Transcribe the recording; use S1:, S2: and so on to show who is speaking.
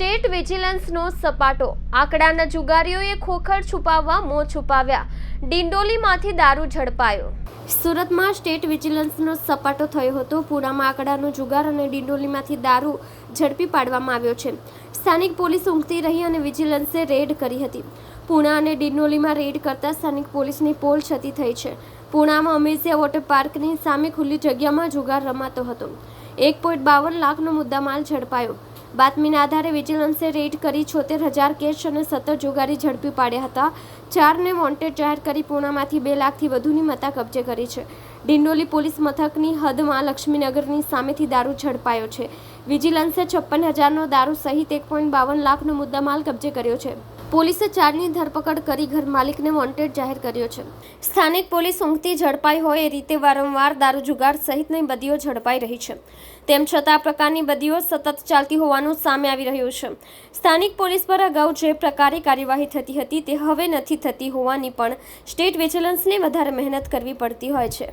S1: State વિજિલન્સનો સપાટો. આંકડાના જુગારીઓએ Khokhar છુપાવવા મોં છુપાવ્યા. ડિંડોલીમાંથી દારૂ ઝડપાયો. સુરતમાં સ્ટેટ વિજિલન્સનો સપાટો થયો હતો. પુણામાં આંકડાનો જુગાર અને ડિંડોલીમાંથી દારૂ ઝડપી પાડવામાં આવ્યો છે. સ્થાનિક પોલીસ ઊંઘતી રહી અને વિજિલન્સે રેડ કરી હતી. પૂણા અને ડિંડોલીમાં રેડ કરતા સ્થાનિક પોલીસની પોલ છતી થઈ છે. પૂણામાં અમેઝિયા વોટર પાર્કની સામે ખુલ્લી જગ્યામાં જુગાર રમાતો હતો. એક પોઈન્ટ બાવન લાખનો મુદ્દામાલ ઝડપાયો. બાતમીના આધારે વિજિલન્સે રેડ કરી છોતેર હજાર કેશ અને સત્તર જુગારી ઝડપી પાડ્યા હતા. ચારને વોન્ટેડ જાહેર કરી પૂણામાંથી બે લાખથી વધુની મતા કબજે કરી છે. ડિંડોલી પોલીસ મથકની હદમાં લક્ષ્મીનગરની સામેથી દારૂ ઝડપાયો છે. વિજિલન્સે છપ્પન હજારનો દારૂ સહિત એક પોઈન્ટ બાવન લાખનો મુદ્દામાલ કબજે કર્યો છે. પોલીસે ચારની ધરપકડ કરી ઘર માલિકને વોન્ટેડ જાહેર કર્યો છે. સ્થાનિક પોલીસ ઊંઘતી ઝડપાઈ હોય એ રીતે વારંવાર દારૂ જુગાર સહિતની બદીઓ ઝડપાઈ રહી છે. તેમ છતાં આ પ્રકારની બદીઓ સતત ચાલતી હોવાનું સામે આવી રહ્યું છે. સ્થાનિક પોલીસ પર અગાઉ જે પ્રકારે કાર્યવાહી થતી હતી તે હવે નથી થતી હોવાની પણ સ્ટેટ વિજિલન્સને વધારે મહેનત કરવી પડતી હોય છે.